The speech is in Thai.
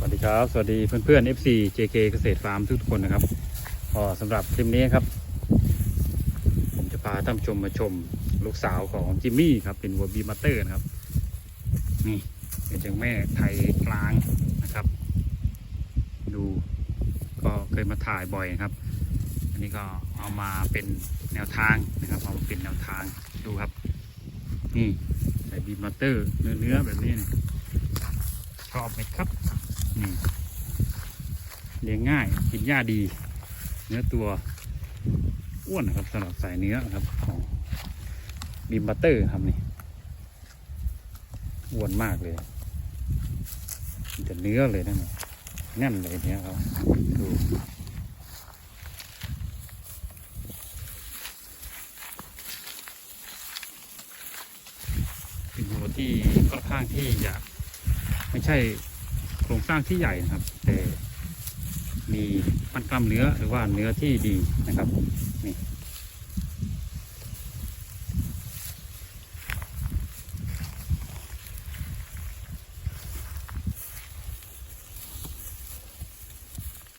สวัสดีครับ สวัสดีเพื่อนๆ FC JK เกษตรฟาร์มทุกคนนะครับก็สำหรับคลิปนี้ครับ ผมจะพาท่านชมมาชมลูกสาวของจิมมี่ครับ เป็นวัวบีมาเตอร์นะครับ นี่เป็นจังแม่ไทยกลางนะครับ ดูก็เคยมาถ่ายบ่อยนะครับ อันนี้ก็เอามาเป็นแนวทางนะครับ เอามาเป็นแนวทางดูครับ นี่ไทยบีมาเตอร์เนื้อเนื้อๆแบบนี้นชอบไหมครับ นี่เลี้ยงง่ายกินหญ้าดี เนื้อตัวอ้วนนะครับสำหรับสายเนื้อครับของบิมบัตเตอร์ครับนี่อ้วนมากเลยมีแต่เนื้อเลยนะนี่แน่นเลยเนี้ยครับดูเป็นวัวที่ค่อนข้างที่จะไม่ใช่ ครงสร้างที่ใหญ่นะครับ แต่มีปั้นกล้ามเนื้อหรือว่าเนื้อที่ดีนะครับนี่